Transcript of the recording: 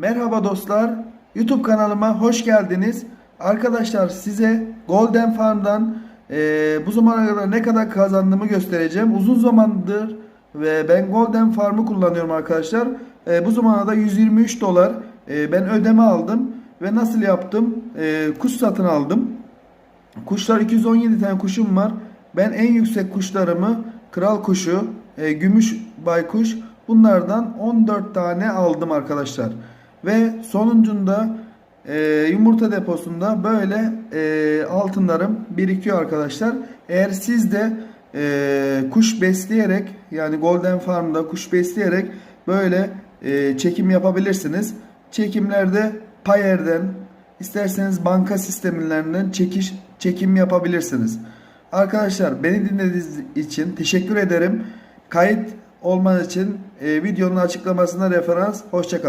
Merhaba dostlar. YouTube kanalıma hoş geldiniz. Arkadaşlar size Golden Farm'dan e, bu zamana kadar ne kadar kazandığımı göstereceğim. Uzun zamandır ve ben Golden Farm'ı kullanıyorum arkadaşlar. E, bu zamana da 123 dolar e, ben ödeme aldım ve nasıl yaptım? E, kuş satın aldım. Kuşlar 217 tane kuşum var. Ben en yüksek kuşlarımı kral kuşu, e, gümüş baykuş bunlardan 14 tane aldım arkadaşlar. Ve sonuncunda e, yumurta deposunda böyle e, altınlarım birikiyor arkadaşlar. Eğer siz de e, kuş besleyerek yani Golden Farm'da kuş besleyerek böyle e, çekim yapabilirsiniz. Çekimlerde Payer'den isterseniz banka sistemlerinden çekiş çekim yapabilirsiniz. Arkadaşlar beni dinlediğiniz için teşekkür ederim. Kayıt olmanız için e, videonun açıklamasına referans. Hoşçakalın.